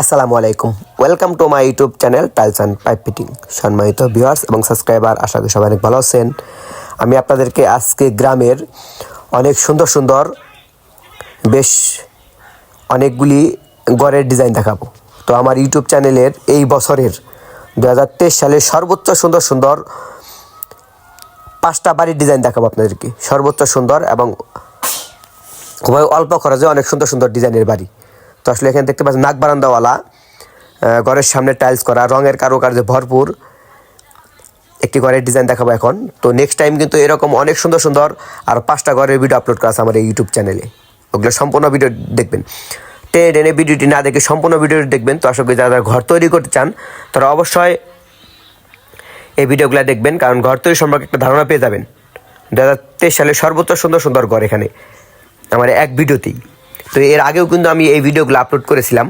আসসালামু আলাইকুম। Welcome to my YouTube channel tiles and pipe fitting সম্মানিত ভিউয়ার্স এবং সাবস্ক্রাইবার আশা করি সবাই অনেক ভালো আছেন। আমি আপনাদেরকে আজকে গ্রামের অনেক সুন্দর সুন্দর, বেশ অনেকগুলি গড়ের ডিজাইন দেখাবো। তো আমার ইউটিউব চ্যানেলের এই বছরের দু হাজার তেইশ সালের সর্বোচ্চ সুন্দর সুন্দর পাঁচটা বাড়ির ডিজাইন দেখাবো আপনাদেরকে। সর্বোচ্চ সুন্দর এবং খুবই অল্প খরচে অনেক সুন্দর সুন্দর ডিজাইনের বাড়ি। তো আসলে এখানে দেখতে পাচ্ছেন নাক বারান্দাওয়ালা ঘরের সামনে টাইলস করা, রঙের কারুকার্যে ভরপুর একটি ঘরের ডিজাইন দেখাবো এখন। তো নেক্সট টাইম কিন্তু এরকম অনেক সুন্দর সুন্দর আর পাঁচটা ঘরের ভিডিও আপলোড করা আছে আমার এই ইউটিউব চ্যানেলে ওগুলো সম্পূর্ণ ভিডিও দেখবেন। টেনে টেনে ভিডিওটি না দেখে সম্পূর্ণ ভিডিওটি দেখবেন। তো আসলে যারা যারা ঘর তৈরি করতে চান, তারা অবশ্যই এই ভিডিওগুলো দেখবেন। কারণ ঘর তৈরি সম্পর্কে একটা ধারণা পেয়ে যাবেন। দু হাজার তেইশ সালে সর্বোচ্চ সুন্দর সুন্দর ঘর এখানে। আমার এক ভিডিওতেই তো এর আগেও কিন্তু আমি এই ভিডিওগুলো আপলোড করেছিলাম।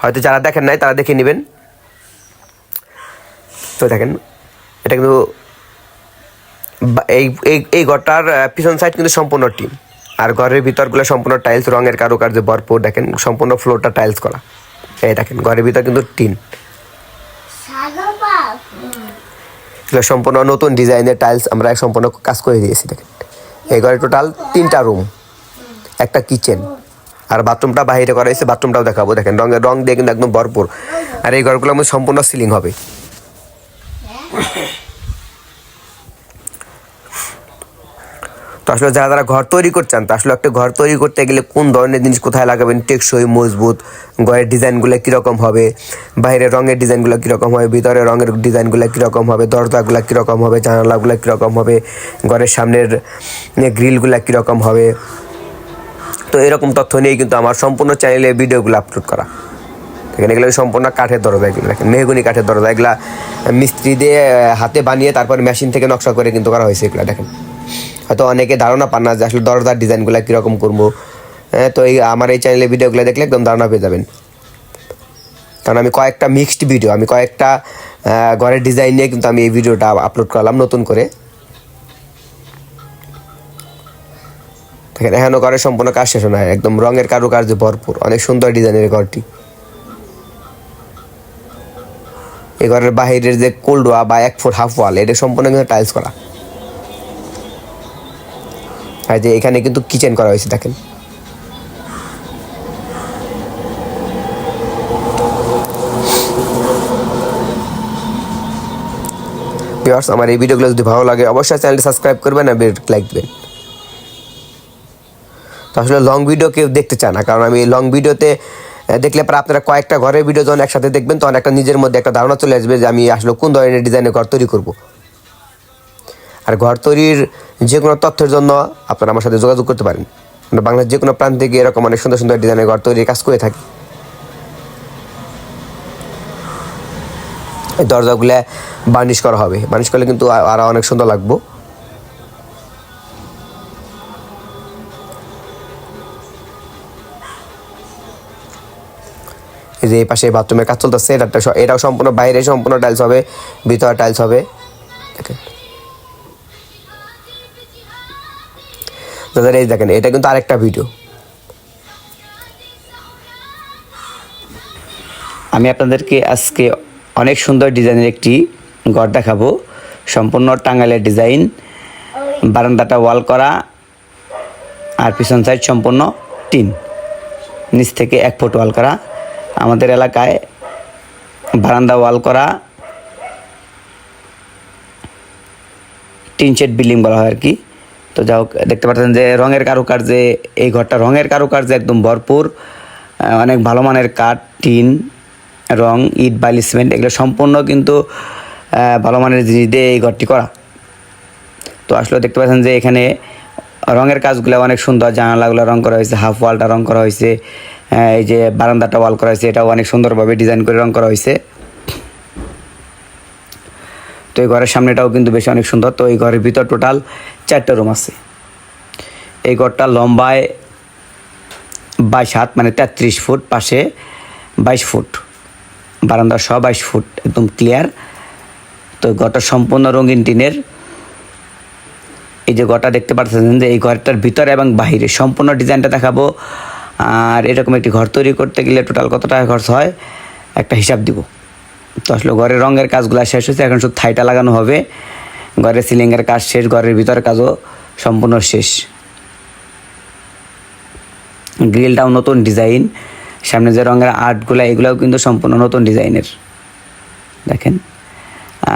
হয়তো যারা দেখেন নাই, তারা দেখে নেবেন। তো দেখেন, এটা কিন্তু এই এই ঘরটার পিছন সাইড কিন্তু সম্পূর্ণ টিম আর ঘরের ভিতরগুলো সম্পূর্ণ টাইলস রঙের কারুকার্যে ভরপুর। দেখেন, সম্পূর্ণ ফ্লোরটা টাইলস করা। এই দেখেন, ঘরের ভিতর কিন্তু টিন। এগুলো সম্পূর্ণ নতুন ডিজাইনের টাইলস আমরা সম্পূর্ণ কাজ করে দিয়েছি, দেখেন। এই ঘরে টোটাল তিনটা রুম একটা কিচেন আর বাথরুমটা বাইরে করা হয়েছে বাথরুমটাও দেখাবো। দেখেন রঙের রং দিয়ে কিন্তু একদম ভরপুর। আর এই ঘরগুলোর মধ্যে সম্পূর্ণ সিলিং হবে। তো আসলে যারা যারা ঘর তৈরি করছেন, তো আসলে একটা ঘর তৈরি করতে গেলে কোন ধরনের জিনিস কোথায় লাগাবেন? টেকসই, মজবুত, ঘরের ডিজাইনগুলো কীরকম হবে? বাইরের রঙের ডিজাইনগুলো কীরকম হবে? ভিতরে রঙের ডিজাইনগুলো কীরকম হবে? দরজাগুলো কীরকম হবে? জানালাগুলো কীরকম হবে? ঘরের সামনের গ্রিলগুলো কীরকম হবে? তো এরকম তথ্য নিয়েই কিন্তু আমার সম্পূর্ণ চ্যানেলে ভিডিওগুলো আপলোড করা। দেখেন, এগুলো সম্পূর্ণ কাঠের দরজা, এগুলো দেখেন, মেহগুনি কাঠের দরজা, এগুলা মিস্ত্রি দিয়ে হাতে বানিয়ে তারপর মেশিন থেকে নকশা করে কিন্তু করা হয়েছে এগুলো, দেখেন। হয়তো অনেকে ধারণা পান না যে আসলে দরজার ডিজাইনগুলো কীরকম করব। হ্যাঁ তো এই, আমার এই চ্যানেলে ভিডিওগুলো দেখলে একদম ধারণা পেয়ে যাবেন। কারণ আমি কয়েকটা মিক্সড ভিডিও আমি কয়েকটা ঘরের ডিজাইন নিয়ে কিন্তু আমি এই ভিডিওটা আপলোড করলাম নতুন করে। দেখেন এখনও ঘরের সম্পূর্ণ কাজ শেষ নয় একদম রঙের কারুকার্য ভরপুর, অনেক সুন্দর ডিজাইনের ঘরটি। এই ঘরের বাহিরের যে কোল্ডোয়া বা এক ফুট হাফ ওয়াল, এটা সম্পূর্ণ কিন্তু টাইলস করা। আর যে এখানে কিন্তু কিচেন করা হয়েছে, দেখেন। আমার এই ভিডিওগুলো যদি ভালো লাগে, অবশ্যই চ্যানেলটি সাবস্ক্রাইব করবেন আর লাইক দেবেন। তো আসলে লং ভিডিও কেউ দেখতে চায় না। কারণ আমি লং ভিডিওতে দেখলে পরে আপনারা কয়েকটা ঘরের ভিডিও যখন একসাথে দেখবেন, তখন একটা নিজের মধ্যে একটা ধারণা চলে আসবে যে আমি আসলে কোন ধরনের ডিজাইনের ঘর তৈরি করব। আর ঘর তৈরির যে কোনো তথ্যের জন্য আপনারা আমার সাথে যোগাযোগ করতে পারেন। আমরা বাংলার যে কোনো প্রান্তে গিয়ে এরকম অনেক সুন্দর সুন্দর ডিজাইনের ঘর তৈরির কাজ করে থাকি। দরজাগুলো বার্নিশ করা হবে। বার্নিশ করলে কিন্তু আ- আরও অনেক সুন্দর লাগবো। যে এই পাশে বাথরুমের কাজ চলতেছে, এটা এটাও সম্পূর্ণ বাইরে, সম্পূর্ণ টাইলস হবে, ভিতরে টাইলস হবে। দেখেন। দাদা, এই দেখেন, এটা কিন্তু আরেকটা ভিডিও আমি আপনাদেরকে আজকে অনেক সুন্দর ডিজাইনের একটি ঘর দেখাবো। সম্পূর্ণ টাঙ্গাইলের ডিজাইন, বারান্দাটা ওয়াল করা, আর পিছন সাইড সম্পূর্ণ টিন, নিচ থেকে এক ফুট ওয়াল করা। আমাদের এলাকায় বারান্দা ওয়াল করা, টিন শেড বিল্ডিং বলা হয় আর কি। তো যাই হোক, দেখতে পাচ্ছেন যে রঙের কারুকার্যে, এই ঘরটা রঙের কারুকার্যে একদম ভরপুর। অনেক ভালো মানের কাঠ, টিন, রং, ইট, বালি, সিমেন্ট, এগুলো সম্পূর্ণ কিন্তু ভালো মানের জিনিস দিয়ে এই ঘরটি করা। তো আসলে দেখতে পাচ্ছেন যে এখানে রঙের কাজগুলো অনেক সুন্দর, জানালাগুলো রং করা হয়েছে, হাফ ওয়ালটা রং করা হয়েছে। এই যে বারান্দাটা ওয়াল করা হয়েছে, এটাও অনেক সুন্দরভাবে ডিজাইন করে রং করা হয়েছে। তো এই ঘরের সামনেটাও কিন্তু বেশি অনেক সুন্দর। তো এই ঘরের ভিতর টোটাল চারটা রুম আছে। এই ঘরটা লম্বায় বাইশ হাত মানে তেত্রিশ ফুট, পাশে বাইশ ফুট। বারান্দা সহ বাইশ ফুট, একদম ক্লিয়ার তো ঘরটা সম্পূর্ণ রঙিন টিনের। এই যে ঘরটা দেখতে পাচ্ছেন যে এই ঘরটার ভিতরে এবং বাহিরে সম্পূর্ণ ডিজাইনটা দেখাবো। আর এরকম একটি ঘর তৈরি করতে গেলে টোটাল কত টাকা খরচ হয়? একটা হিসাব দিব। তো আসলে ঘরের রঙের কাজগুলো শেষ হয়েছে, এখন শুধু থাইটা লাগানো হবে। ঘরের সিলিংয়ের কাজ শেষ, ঘরের ভিতরের কাজও সম্পূর্ণ শেষ। গ্রিলটাও নতুন ডিজাইন সামনে যে রঙের আর্টগুলো, এগুলোও কিন্তু সম্পূর্ণ নতুন ডিজাইনের দেখেন।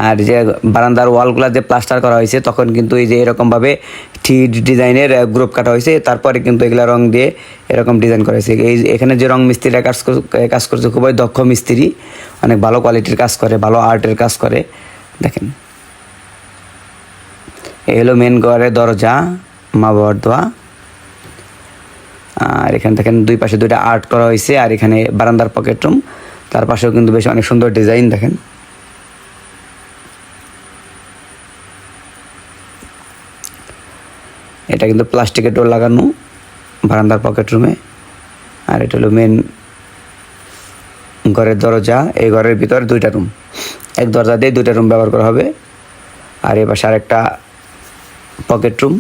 আর যে বারান্দার ওয়ালগুলো যে প্লাস্টার করা হয়েছে, তখন কিন্তু এই যে এরকমভাবে থ্রি ডিজাইনের গ্রুপ কাটা হয়েছে। তারপরে কিন্তু এগুলা রং দিয়ে এরকম ডিজাইন করা হয়েছে। এই এখানে যে রং মিস্ত্রিরা কাজ কাজ করছে, খুবই দক্ষ মিস্ত্রি। অনেক ভালো কোয়ালিটির কাজ করে, ভালো আর্টের কাজ করে। দেখেন। এই হলো মেন ঘরের দরজা, মা বাবার দোয়া। আর এখানে দেখেন, দুই পাশে দুইটা আর্ট করা হয়েছে, আর এখানে বারান্দার পকেট রুম। তার পাশেও কিন্তু বেশ অনেক সুন্দর ডিজাইন, দেখেন। এটা কিন্তু প্লাস্টিকের ডোর লাগানো, বারান্দার পকেট রুমে আর এটা হলো মেন ঘরের দরজা, এই ঘরের ভিতরে দুইটা রুম এক দরজা দিয়ে দুইটা রুম ব্যবহার করা হবে। আর এ পাশে আরেকটা পকেট রুম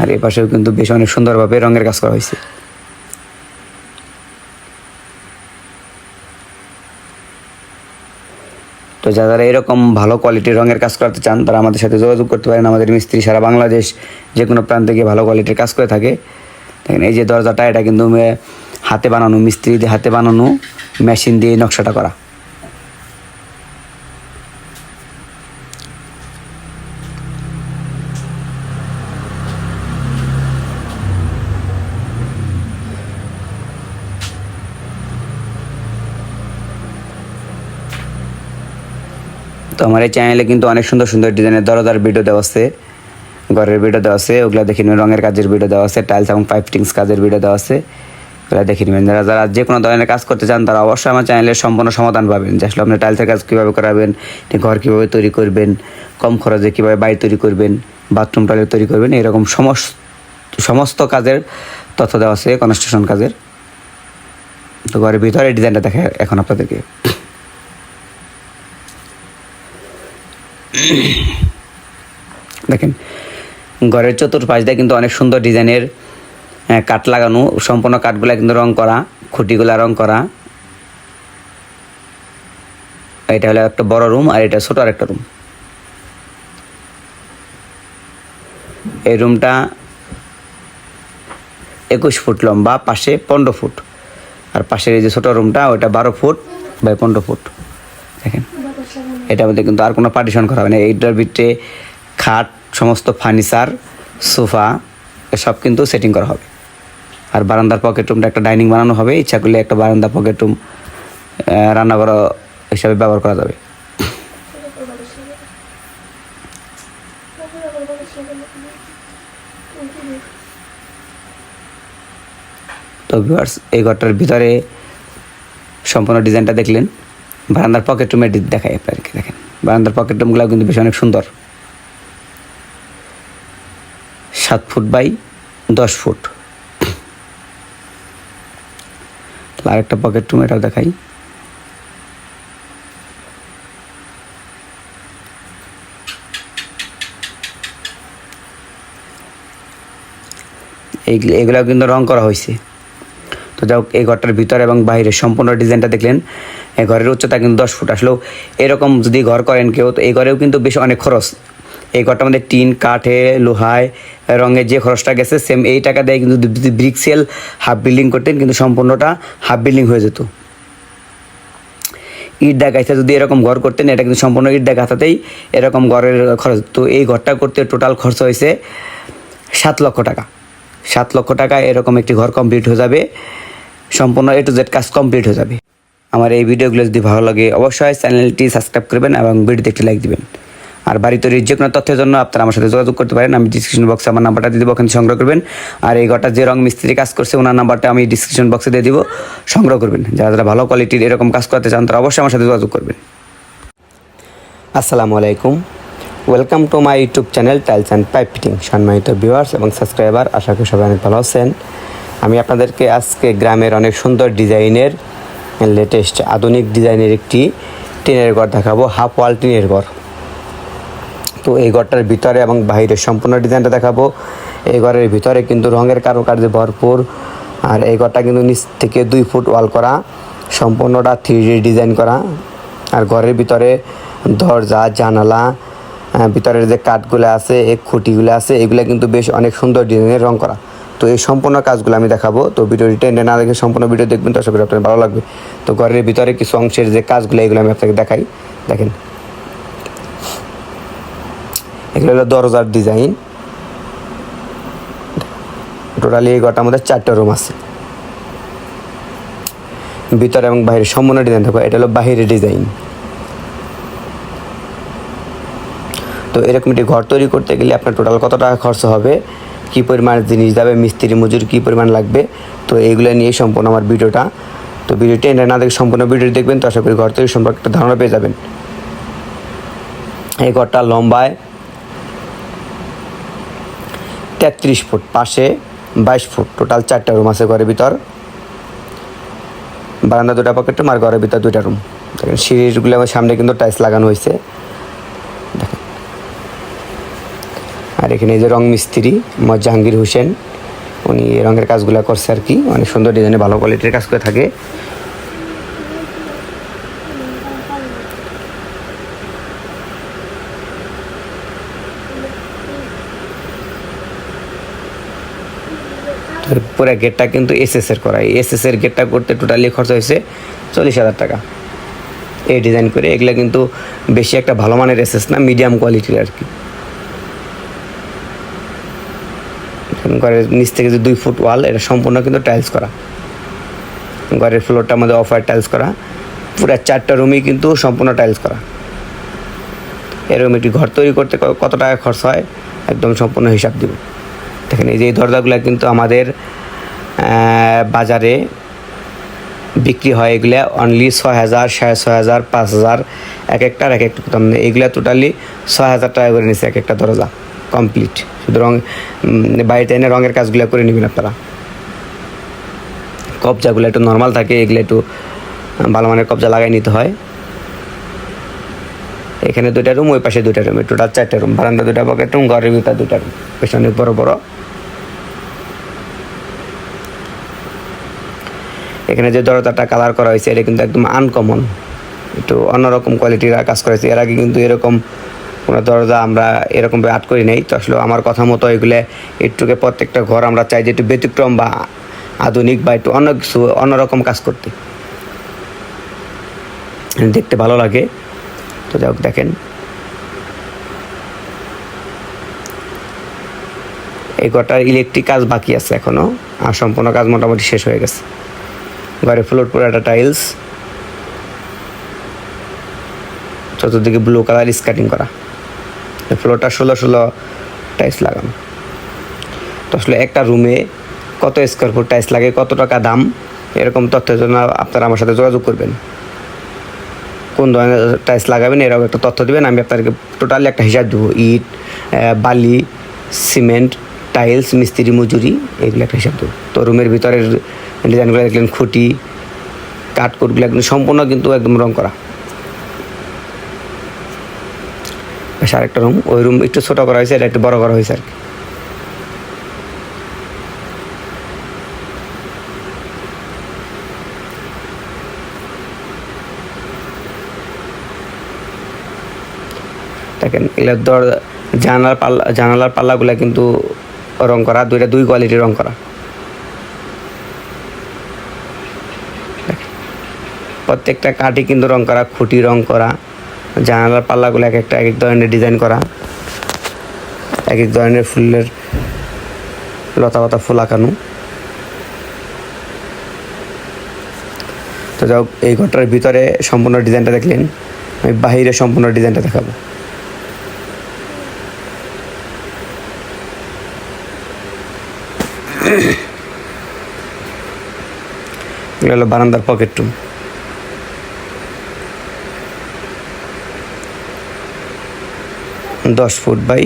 আর এ পাশেও কিন্তু বেশ অনেক সুন্দরভাবে রঙের কাজ করা হয়েছে। তো যারা এরকম ভালো কোয়ালিটির রঙের কাজ করতে চান, তারা আমাদের সাথে যোগাযোগ করতে পারেন। আমাদের মিস্ত্রি সারা বাংলাদেশ যে কোনো প্রান্তে গিয়ে ভালো কোয়ালিটির কাজ করে থাকে। দেখেন, এই যে দরজাটা, এটা কিন্তু হাতে বানানো মিস্ত্রি দিয়ে হাতে বানানো মেশিন দিয়ে নকশাটা করা। তো আমার এই চ্যানেলে কিন্তু অনেক সুন্দর সুন্দর ডিজাইনের দরজার ভিডিও দেওয়া আছে। ঘরের ভিডিও দেওয়া আছে, ওগুলো দেখে নেবেন, রঙের কাজের ভিডিও দেওয়া আছে টাইলস এবং পাইপ ফিটিংস কাজের ভিডিও দেওয়া আছে। ওগুলো দেখে নেবেন। যারা যারা যে কোনো ধরনের কাজ করতে চান, তারা অবশ্যই আমার চ্যানেলের সম্পূর্ণ সমাধান পাবেন। যে আসলে আপনি টাইলসের কাজ কীভাবে করাবেন ঘর কীভাবে তৈরি করবেন, কম খরচে কীভাবে বাড়ি তৈরি করবেন বাথরুম টয়লেট তৈরি করবেন, এরকম সমস্ত সমস্ত কাজের তথ্য দেওয়া আছে কনস্ট্রাকশন কাজের। তো ঘরের ভিতরে ডিজাইনটা দেখা এখন আপনাদেরকে। দেখেন, ঘরের চতুর্পাশ দিয়ে কিন্তু অনেক সুন্দর ডিজাইনের কাঠ লাগানো, সম্পূর্ণ কাঠগুলা কিন্তু রং করা, খুঁটিগুলা রং করা। এটা হলো একটা বড় রুম আর এটা ছোট আর একটা রুম। এই রুমটা একুশ ফুট লম্বা, পাশে পনেরো ফুট। আর পাশের এই যে ছোট রুমটা ওটা বারো ফুট বাই পনেরো ফুট। এটার মধ্যে কিন্তু আর কোনো পার্টিশন করা হবে না। এইটার ভিতরে খাট, সমস্ত ফার্নিচার সোফা সব কিন্তু সেটিং করা হবে। আর বারান্দার পকেট রুমটা একটা ডাইনিং বানানো হবে। ইচ্ছা করলে একটা বারান্দা পকেট রুম রান্নাঘর হিসাবে ব্যবহার করা যাবে। তো এই ঘরটার ভিতরে সম্পূর্ণ ডিজাইনটা দেখলেন। বারান্দার পকেট রুমের দেখাই আপনাদেরকে দেখেন। বারান্দার পকেট রুমগুলো কিন্তু বেশ অনেক সুন্দর। সাত ফুট বাই দশ ফুট। তাহলে আরেকটা পকেট রুম এটাও দেখাই। এগুলাও কিন্তু রং করা হয়েছে তো যাই হোক, এই ঘরটার ভিতরে এবং বাইরে সম্পূর্ণ ডিজাইনটা দেখলেন। ঘরের উচ্চতা কিন্তু দশ ফুট। আসলেও এরকম যদি ঘর করেন কেউ, তো এই ঘরেও কিন্তু বেশ অনেক খরচ। এই ঘরটা আমাদের টিন, কাঠে, লোহায়, রঙের যে খরচটা গেছে সেম এই টাকা দিয়ে কিন্তু যদি ব্রিক সেল হাফ বিল্ডিং করতেন, কিন্তু সম্পূর্ণটা হাফ বিল্ডিং হয়ে যেত। ইট ডাকাইতে যদি এরকম ঘর করতেন, এটা কিন্তু সম্পূর্ণ ইট ডাকাতাতেই এরকম ঘরের খরচ। তো এই ঘরটা করতে টোটাল খরচ হয়েছে সাত লক্ষ টাকা। সাত লক্ষ টাকা এরকম একটি ঘর কমপ্লিট হয়ে যাবে। সম্পূর্ণ এ টু জেড কাজ কমপ্লিট হয়ে যাবে। আমার এই ভিডিওগুলো যদি ভালো লাগে, অবশ্যই চ্যানেলটি সাবস্ক্রাইব করবেন এবং ভিডিওতে একটি লাইক দিবেন। আর বাড়ি তৈরির যে কোনো তথ্যের জন্য আপনারা আমার সাথে যোগাযোগ করতে পারেন। আমি ডিসক্রিপশন বক্সে আমার নাম্বারটা দিয়ে দেবো, ওখানে সংগ্রহ করবেন। আর এই ঘরটা যে রং মিস্ত্রি কাজ করছে, ওনার নাম্বারটা আমি ডিসক্রিপশন বক্সে দিয়ে দিব, সংগ্রহ করবেন। যারা যারা ভালো কোয়ালিটির এরকম কাজ করতে চান, তারা অবশ্যই আমার সাথে যোগাযোগ করবেন। আসসালামু আলাইকুম। Welcome to my YouTube channel tiles and pipe fitting সম্মানিত ভিউয়ার্স এবং সাবস্ক্রাইবার আশা করি সবাই অনেক ভালো আছেন। আমি আপনাদেরকে আজকে গ্রামের অনেক সুন্দর ডিজাইনের লেটেস্ট আধুনিক ডিজাইনের একটি টিনের ঘর দেখাবো হাফ ওয়াল টিনের ঘর। তো এই ঘরটার ভিতরে এবং বাইরের সম্পূর্ণ ডিজাইনটা দেখাবো। এই ঘরের ভিতরে কিন্তু রঙের কারুকার্যে ভরপুর। আর এই ঘরটা কিন্তু নিচ থেকে দুই ফুট ওয়াল করা, সম্পূর্ণটা থ্রি ডিজাইন করা। আর ঘরের ভিতরে দরজা, জানালা ভিতরের যে কাঠগুলো আছে, এই খুঁটিগুলো আছে, এগুলো কিন্তু বেশ অনেক সুন্দর ডিজাইনের রং করা। তো এই সম্পূর্ণ কাজগুলো আমি দেখাবো। তো ভিডিওটি টেনে না দেখে সম্পূর্ণ ভিডিও দেখবেন, তো আপনার ভালো লাগবে। তো ঘরের ভিতরে কিছু অংশের যে কাজগুলো, এগুলো আমি আপনাকে দেখাই। দেখেন। এগুলো হলো দরজার ডিজাইন। টোটালি এই ঘরটার মধ্যে চারটা রুম আছে। ভিতরে এবং বাইরে সম্পূর্ণ ডিজাইন। থাকবে এটা হলো বাহিরের ডিজাইন। তো এরকম একটি ঘর তৈরি করতে গেলে আপনার টোটাল কত টাকা খরচ হবে? কী পরিমাণ জিনিস যাবে, মিস্ত্রি মজুরি কী পরিমাণ লাগবে, তো এইগুলো নিয়ে সম্পূর্ণ আমার ভিডিওটা। তো ভিডিওটি এনে না দেখে সম্পূর্ণ ভিডিওটি দেখবেন, তো আশা করি ঘর তৈরি সম্পর্কে একটা ধারণা পেয়ে যাবেন। এই ঘরটা লম্বায় তেত্রিশ ফুট, পাশে বাইশ ফুট, টোটাল চারটা রুম আছে ঘরের ভিতর। বারান্দা দুটা পকেট রুম আর ঘরের ভিতর দুইটা রুম। দেখেন সিঁড়িগুলো আমার সামনে কিন্তু টাইলস লাগানো হয়েছে দেখেন আর এখানে যে রং মিস্ত্রি মোহাম্মদ জাহাঙ্গীর হোসেন, উনি এই রঙের কাজগুলো করছে আর কি। অনেক সুন্দর ডিজাইনে ভালো কোয়ালিটির কাজ করে থাকে। পুরো গেটটা কিন্তু এসএস এর করা। এসএস এর গেটটা করতে টোটালি খরচ হয়েছে চল্লিশ হাজার টাকা। এই ডিজাইন করে এগুলো কিন্তু বেশি একটা ভালো মানের এসএস না মিডিয়াম কোয়ালিটির আর কি এখন ঘরের নিচ থেকে যে দুই ফুট ওয়াল, এটা সম্পূর্ণ কিন্তু টাইলস করা। ঘরের ফ্লোরটা আমাদের অফার টাইলস করা। পুরো চারটা রুমই কিন্তু সম্পূর্ণ টাইলস করা। এরকম একটি ঘর তৈরি করতে কত টাকা খরচ হয়, একদম সম্পূর্ণ হিসাব দিব। দেখেন, এই যে এই দরজাগুলো কিন্তু আমাদের বাজারে বিক্রি হয় এগুলো অনলি ছয় হাজার, সাড়ে ছয় হাজার, পাঁচ হাজার, এক একটার এক একটা এগুলো টোটালি ছয় হাজার টাকা করে নিচ্ছে এক একটা দরজা। কমপ্লিট শুধু রং বাড়িতে এনে রঙের কাজগুলো করে নেবেন আপনারা। কবজাগুলো একটু নর্মাল থাকে, এগুলো একটু ভালো মানের কবজা লাগাই নিতে হয়। এখানে দুইটা রুম ওই পাশে দুইটা রুম টোটাল চারটা রুম বারান্দা দুটা পকেট রুম ঘরের ভিতরে দুটা রুম অনেক বড় বড়। এখানে যে দরজাটা কালার করা হয়েছে, এটা কিন্তু একদম আনকমন একটু অন্যরকম কোয়ালিটির কাজ করেছে এর আগে কিন্তু এরকম কোনো দরজা আমরা এরকম আর্ট করি নাই। তো আসলে আমার কথা মতো এগুলো একটুকে প্রত্যেকটা ঘর আমরা চাই যে একটু ব্যতিক্রম বা আধুনিক বা একটু অন্য কিছু অন্যরকম কাজ করতে। দেখতে ভালো লাগে। তো যাই হোক, দেখেন। এই ঘরটার ইলেকট্রিক কাজ বাকি আছে এখনও। আর সম্পূর্ণ কাজ মোটামুটি শেষ হয়ে গেছে। ঘরে ফ্লোর পুরো একটা টাইলস চতুর্দিকে ব্লু কালার স্কাটিং করা। ফ্লোরটা ষোলো ষোলো টাইলস লাগান। তো আসলে একটা রুমে কত স্কোয়ার ফুট টাইলস লাগে, কত টাকা দাম, এরকম তথ্যের জন্য আপনারা আমার সাথে যোগাযোগ করবেন। কোন ধরনের টাইলস লাগাবেন এরকম একটা তথ্য দেবেন, আমি আপনাদেরকে টোটালি একটা হিসাব দেবো। ইট বালি সিমেন্ট টাইলস মিস্ত্রি, মজুরি এগুলো একটা হিসাব দেবো। তো রুমের ভিতরের ডিজাইনগুলো দেখলেন খুঁটি, কাঠকুটগুলো একদম সম্পূর্ণ কিন্তু একদম রং করা। বেশ আরেকটা রুম ওই রুম একটু ছোটো করা হয়েছে, এটা একটু বড় করা হয়েছে আর কি। দেখেন, এগুলোর দর, জানালার পাল্লা, জানালার পাল্লাগুলো কিন্তু রং করা, দুইটা দুই কোয়ালিটির রং করা। প্রত্যেকটা কাঠই কিন্তু রং করা, খুঁটি রং করা। জানালার পাল্লাগুলো এক একটা এক এক ধরনের ডিজাইন করা। এক এক ধরনের ফুলের লতা পাতা ফুল আঁকানো। তো যাই এই ঘরটার ভিতরে সম্পূর্ণ ডিজাইনটা দেখলেন, আমি বাহিরে সম্পূর্ণ ডিজাইনটা দেখাবো। এগুলো হলো বারান্দার পকেট রুম দশ ফুট বাই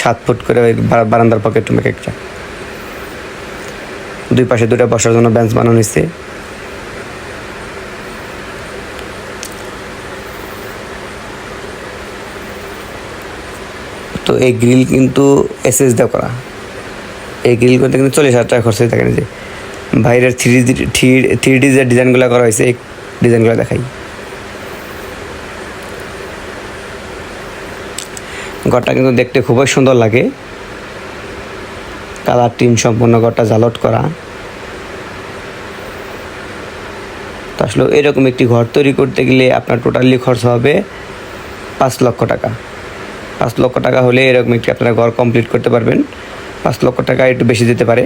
সাত ফুট করে ওই বারান্দার পকেট রুম একটা দুই পাশে দুটা বসার জন্য বেঞ্চ বানানো হয়েছে তো এই গ্রিল কিন্তু এসএস দিয়ে করা। এই গ্রিল করতে কিন্তু চল্লিশ হাজার টাকা খরচ হয়ে থাকে যে বাইরের থ্রি ডি থ্রি ডি যে ডিজাইনগুলো করা হয়েছে, এই ডিজাইনগুলো দেখাই। ঘরটা কিন্তু দেখতে খুবই সুন্দর লাগে। কালার, টিন সম্পূর্ণ ঘরটা জালট করা। তো আসলে এরকম একটি ঘর তৈরি করতে গেলে আপনার টোটালি খরচ হবে পাঁচ লক্ষ টাকা। পাঁচ লক্ষ টাকা হলে এরকম একটি আপনারা ঘর কমপ্লিট করতে পারবেন। পাঁচ লক্ষ টাকা একটু বেশি দিতে পারে।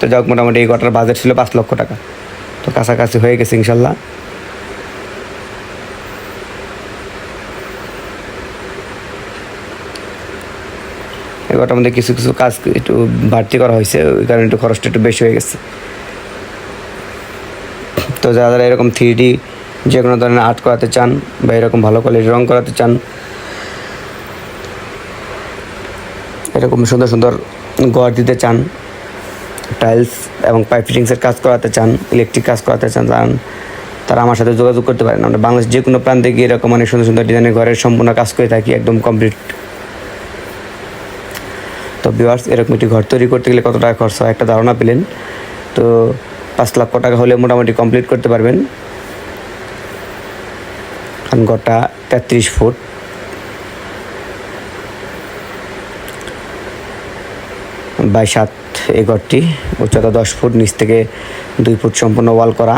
তো যাক মোটামুটি এই ঘরটার বাজেট ছিল পাঁচ লক্ষ টাকা। তো কাছাকাছি হয়ে গেছে ইনশাল্লাহ। এই ঘরটার মধ্যে কিছু কিছু কাজ একটু বাড়তি করা হয়েছে, ওই কারণে একটু খরচটা একটু বেশি হয়ে গেছে। তো যারা যারা এরকম থ্রি ডি যে কোনো ধরনের আর্ট করাতে চান বা এরকম ভালো কোয়ালিটির রং করাতে চান, এরকম সুন্দর সুন্দর ঘর দিতে চান টাইলস এবং পাইপ ফিটিংসের কাজ করাতে চান ইলেকট্রিক কাজ করাতে চান চান তারা আমার সাথে যোগাযোগ করতে পারেন। আমরা বাংলাদেশ যে কোনো প্রান্তে গিয়ে এরকম অনেক সুন্দর সুন্দর ডিজাইনের ঘরের সম্পূর্ণ কাজ করে থাকি, একদম কমপ্লিট তো ভিউয়ার্স এরকম একটি ঘর তৈরি করতে গেলে কত টাকা খরচ হয়? একটা ধারণা পেলেন। তো পাঁচ লক্ষ টাকা হলে মোটামুটি কমপ্লিট করতে পারবেন। কারণ ঘরটা তেত্রিশ ফুট। বাই সাত এই ঘরটি, উচ্চতা দশ ফুট, নিচ থেকে দুই ফুট সম্পূর্ণ ওয়াল করা।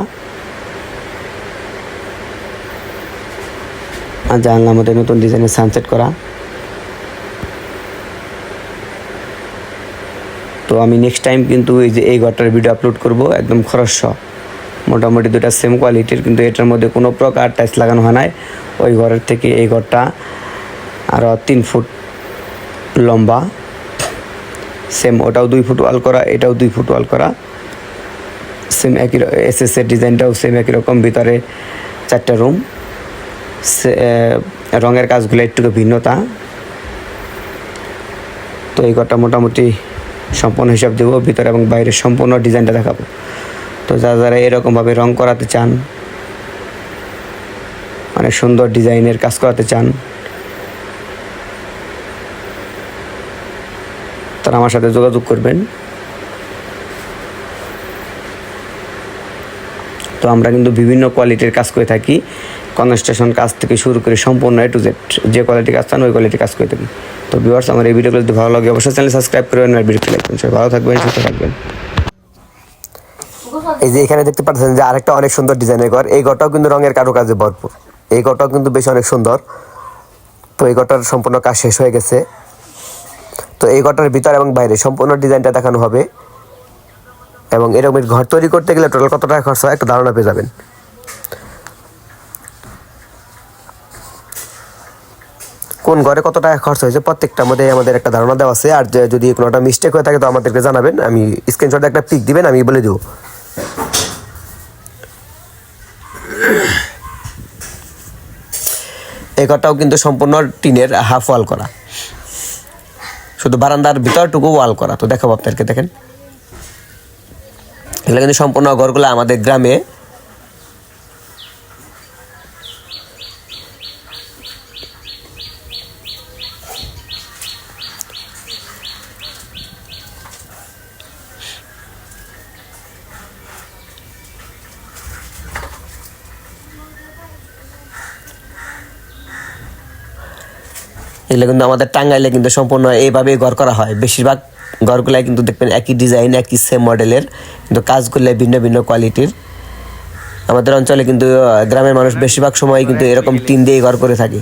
আর জানলার মধ্যে নতুন ডিজাইনের সানসেট করা। তো আমি নেক্সট টাইম কিন্তু এই যে, এই ঘরটার ভিডিও আপলোড করব, একদম খরচ মোটামুটি দুটা সেম কোয়ালিটির কিন্তু এটার মধ্যে কোনো প্রকার টাইলস লাগানো হয় নাই। ওই ঘরের থেকে এই ঘরটা আরও তিন ফুট লম্বা। সেম ওটাও দুই ফুট ওয়াল করা, এটাও দুই ফুট ওয়াল করা। সেম একই এস এস এর ডিজাইনটাও সেম একই রকম, ভিতরে চারটা রুম রঙের কাজগুলো একটু ভিন্নতা। তো এই ঘরটা মোটামুটি সম্পূর্ণ হিসাব দেবো, ভিতরে এবং বাইরের সম্পূর্ণ ডিজাইনটা দেখাবো। তো যারা যারা এরকমভাবে রং করাতে চান অনেক সুন্দর ডিজাইনের কাজ করাতে চান, তারা আমার সাথে যোগাযোগ করবেন। তো আমরা কিন্তু বিভিন্ন কোয়ালিটির কাজ করে থাকি, কনস্ট্রাকশন কাজ থেকে শুরু করে সম্পূর্ণ এ টু জেড যে কোয়ালিটি কাজ চান ওই কোয়ালিটি কাজ করে থাকি। তো ভিউয়ার্স আমার এই ভিডিওগুলো যদি ভালো লাগে, অবশ্যই চ্যানেল সাবস্ক্রাইব করবেন আর ভিডিও লাইক করবেন। ভালো থাকবেন, সুস্থ থাকবেন। এই যে এখানে দেখতে পাচ্ছেন যে আরেকটা অনেক সুন্দর ডিজাইনের ঘর। এই ঘরটাও কিন্তু রঙের কারুকাজে ভরপুর। এই ঘরটাও কিন্তু বেশ অনেক সুন্দর। তো এই ঘরটার সম্পূর্ণ কাজ শেষ হয়ে গেছে। তো এই ঘরটার ভিতর এবং বাইরে সম্পূর্ণ ডিজাইনটা দেখানো হবে। এবং এরকম ঘর তৈরি করতে গেলে টোটাল কত টাকা খরচ হয় একটা ধারণা পেয়ে যাবেন। কোন ঘরে কত টাকা খরচ হয়েছে প্রত্যেকটার মধ্যে আমাদের একটা ধারণা দেওয়া আছে। আর যদি কোনোটা মিস্টেক হয়ে থাকে তো আমাদেরকে জানাবেন। আমি স্ক্রিনশটে একটা পিক দিবেন, আমি বলে দেবো। এই ঘরটাও কিন্তু সম্পূর্ণ টিনের হাফ ওয়াল করা। শুধু বারান্দার ভিতরটুকু ওয়াল করা। তো দেখাবো আপনাদেরকে, দেখেন। এগুলো কিন্তু সম্পূর্ণ ঘরগুলো আমাদের গ্রামে এগুলো কিন্তু আমাদের টাঙ্গাইলে কিন্তু সম্পূর্ণ এইভাবেই ঘর করা হয়। বেশিরভাগ ঘরগুলাই কিন্তু দেখবেন একই ডিজাইন একই সেম মডেলের কিন্তু কাজগুলো ভিন্ন ভিন্ন কোয়ালিটির আমাদের অঞ্চলে কিন্তু গ্রামের মানুষ বেশিরভাগ সময় কিন্তু এরকম টিন দিয়েই ঘর করে থাকে।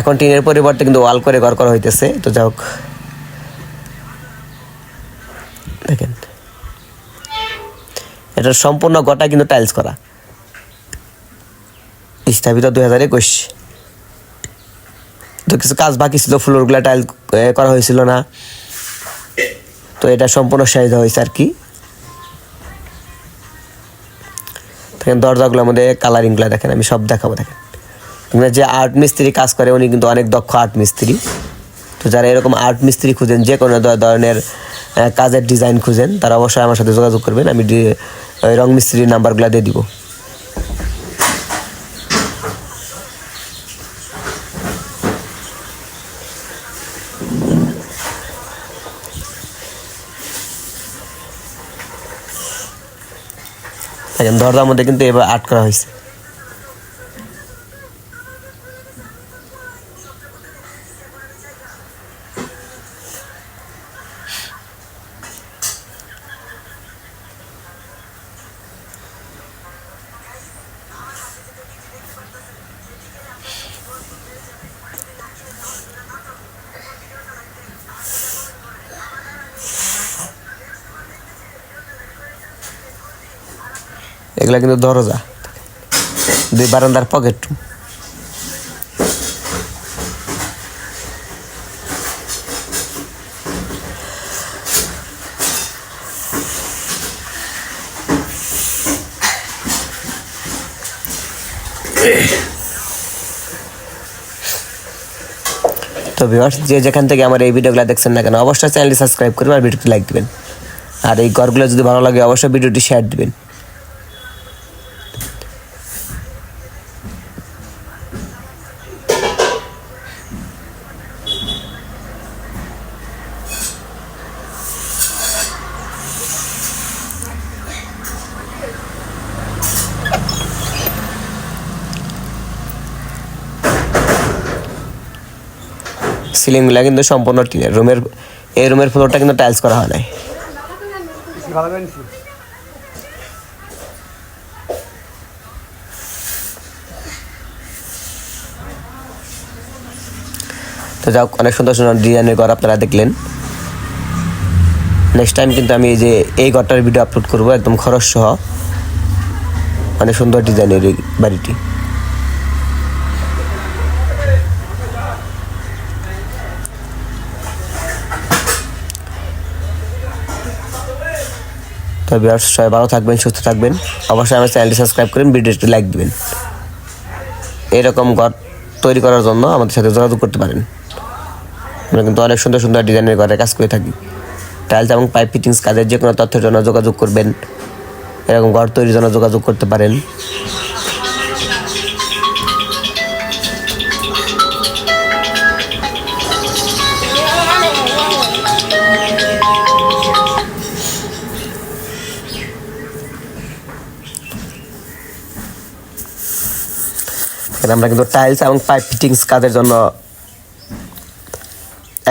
এখন টিনের পরিবর্তে কিন্তু ওয়াল করে ঘর করা হইতেছে। তো যাই হোক। দেখেন। এটার সম্পূর্ণ গোটা কিন্তু টাইলস করা। স্থাপিত দুই হাজার একুশ। তো কিছু কাজ বাকি ছিল, ফ্লোরগুলো টাইল করা হয়েছিল না। তো এটা সম্পূর্ণ শেষ হয়েছে আর কি। দরজাগুলোর মধ্যে কালারিংগুলো দেখেন, আমি সব দেখাবো, দেখেন। যে আর্ট মিস্ত্রি কাজ করে, উনি কিন্তু অনেক দক্ষ আর্ট মিস্ত্রি। তো যারা এরকম আর্ট মিস্ত্রি খুঁজেন, যে কোনো ধরনের কাজের ডিজাইন খুঁজেন, তারা অবশ্যই আমার সাথে যোগাযোগ করবেন, আমি রং মিস্ত্রির নাম্বারগুলো দিয়ে দিব। দেখেন দরদার মধ্যে কিন্তু এবার আট করা হয়েছে। এগুলা কিন্তু দরজা। দুই বারান্দার পকেট তো ভিউয়ার্স যে যেখান থেকে আমার এই ভিডিওগুলো দেখছেন না কেন, অবশ্যই চ্যানেলটি সাবস্ক্রাইব করবেন আর ভিডিওটি লাইক দিবেন। আর এই ঘরগুলো যদি ভালো লাগে, অবশ্যই ভিডিওটি শেয়ার দিবেন। সিলিংগুলো কিন্তু সম্পূর্ণ টিনের রুমের, এই রুমের ফ্লোরটা কিন্তু টাইলস করা হয় নাই। তো যাক, অনেক সুন্দর সুন্দর ডিজাইনের ঘর আপনারা দেখলেন। নেক্সট টাইম কিন্তু আমি এই যে এই ঘরটার ভিডিও আপলোড করব, একদম খরচ সহ। মানে সুন্দর ডিজাইনের এই বাড়িটি। তো বিরাট সবাই ভালো থাকবেন, সুস্থ থাকবেন। অবশ্যই আমার চ্যানেলটি সাবস্ক্রাইব করেন ভিডিওটি লাইক দিবেন। এরকম ঘর তৈরি করার জন্য আমাদের সাথে যোগাযোগ করতে পারেন। আমরা কিন্তু অনেক সুন্দর সুন্দর ডিজাইনের ঘরে কাজ করে থাকি। টাইলস এবং পাইপ ফিটিংস কাজের যে কোনো তথ্যের জন্য যোগাযোগ করবেন। এরকম ঘর তৈরির জন্য যোগাযোগ করতে পারেন। আমরা কিন্তু টাইলস এবং পাইপ ফিটিংস কাজের জন্য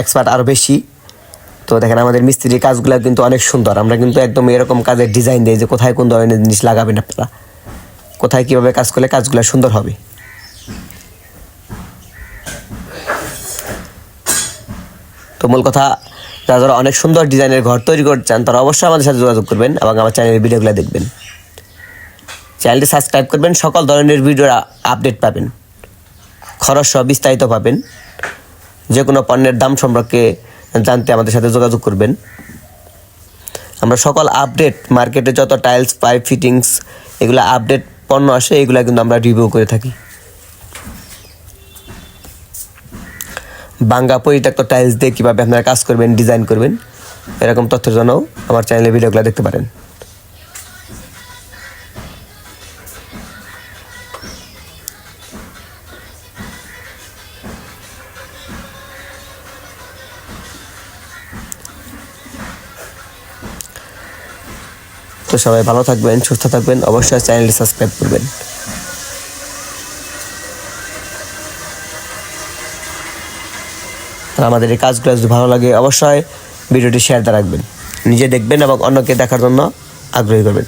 এক্সপার্ট আরও বেশি। তো দেখেন আমাদের মিস্ত্রির কাজগুলো কিন্তু অনেক সুন্দর। আমরা কিন্তু একদম এরকম কাজের ডিজাইন দিই যে কোথায় কোন ধরনের জিনিস লাগাবেন আপনারা, কোথায় কীভাবে কাজ করলে কাজগুলো সুন্দর হবে। তো মূল কথা, যারা যারা অনেক সুন্দর ডিজাইনের ঘর তৈরি করতে চান, তারা অবশ্যই আমাদের সাথে যোগাযোগ করবেন এবং আমার চ্যানেলের ভিডিওগুলো দেখবেন। চ্যানেলটি সাবস্ক্রাইব করবেন, সকল ধরনের ভিডিওর আপডেট পাবেন। খরচ সহ বিস্তারিত পাবেন। যে কোনো পণ্যের দাম সম্পর্কে জানতে আমাদের সাথে যোগাযোগ করবেন। আমরা সকল আপডেট মার্কেটে যত টাইলস পাইপ ফিটিংস এগুলো আপডেট পণ্য আসে, এগুলো কিন্তু আমরা রিভিউ করে থাকি। বাঙ্গা পরিত্যক্ত টাইলস দিয়ে কীভাবে আপনারা কাজ করবেন ডিজাইন করবেন, এরকম তথ্যের জন্যও আমার চ্যানেলে ভিডিওগুলো দেখতে পারেন। তো সবাই ভালো থাকবেন, সুস্থ থাকবেন। অবশ্যই চ্যানেলটি সাবস্ক্রাইব করবেন। আমাদের এই কাজগুলো যদি ভালো লাগে, অবশ্যই ভিডিওটি শেয়ার রাখবেন। নিজে দেখবেন এবং অন্যকে দেখার জন্য আগ্রহী করবেন।